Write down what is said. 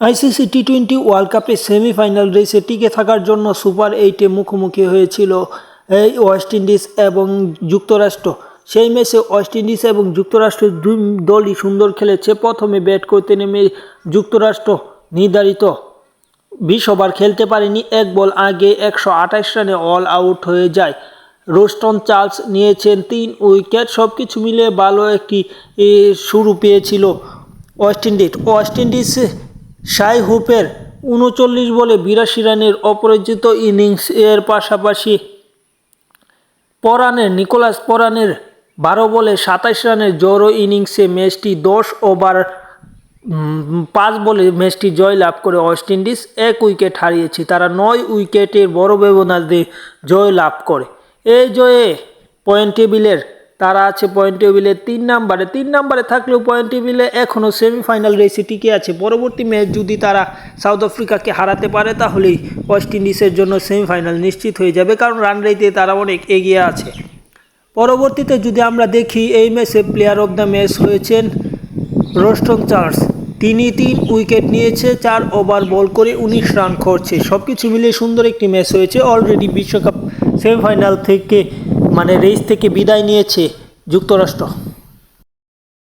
ICC T twenty world কাপের semifinal রেসে টিকে থাকার জন্য সুপার এইটে মুখোমুখি হয়েছিল এই ওয়েস্ট ইন্ডিজ এবং যুক্তরাষ্ট্র। সেই ম্যাচে ওয়েস্ট ইন্ডিজ এবং যুক্তরাষ্ট্র দুই দলই সুন্দর খেলেছে। প্রথমে ব্যাট করতে নেমে যুক্তরাষ্ট্র নির্ধারিত বিশ ওভার খেলতে পারেনি। এক বল আগে একশো আঠাশ রানে অল আউট হয়ে যায়। রোস্টন চার্লস নিয়েছেন তিন উইকেট। সব কিছু মিলে ভালো একটি শুরু পেয়েছিল West Indies West Indies Shai হুপের উনচল্লিশ বলে বিরাশি রানের অপরাজিত ইনিংস এর পাশাপাশি পরানের নিকোলাস পরানের বারো বলে সাতাশ রানের জড়ো ইনিংসে ম্যাচটি দশ ওভার পাঁচ বলে ম্যাচটি জয় লাভ করে ওয়েস্ট ইন্ডিজ এক উইকেট হারিয়েছে। তারা নয় উইকেটের বড় ব্যবধানে জয় লাভ করে। এই জয়ে পয়েন্ট টেবিলের তারা আছে পয়েন্ট টেবিলের তিন নাম্বারে তিন নাম্বারে থাকলেও পয়েন্ট টেবিলে এখনও সেমিফাইনাল রেসে টিকে আছে। পরবর্তী ম্যাচ যদি তারা সাউথ আফ্রিকাকে হারাতে পারে, তাহলেই ওয়েস্ট ইন্ডিজের জন্য সেমিফাইনাল নিশ্চিত হয়ে যাবে, কারণ রান রেটে তারা অনেক এগিয়ে আছে। পরবর্তীতে যদি আমরা দেখি, এই ম্যাচে প্লেয়ার অফ দ্য ম্যাচ হয়েছেন রোস্টন চার্লস। তিনি তিন উইকেট নিয়েছে, চার ওভার বল করে উনিশ রান করছে। সব কিছু মিলিয়ে সুন্দর একটি ম্যাচ হয়েছে। অলরেডি বিশ্বকাপ সেমিফাইনাল থেকে মানে রেস থেকে বিদায় নিয়েছে যুক্তরাষ্ট্র।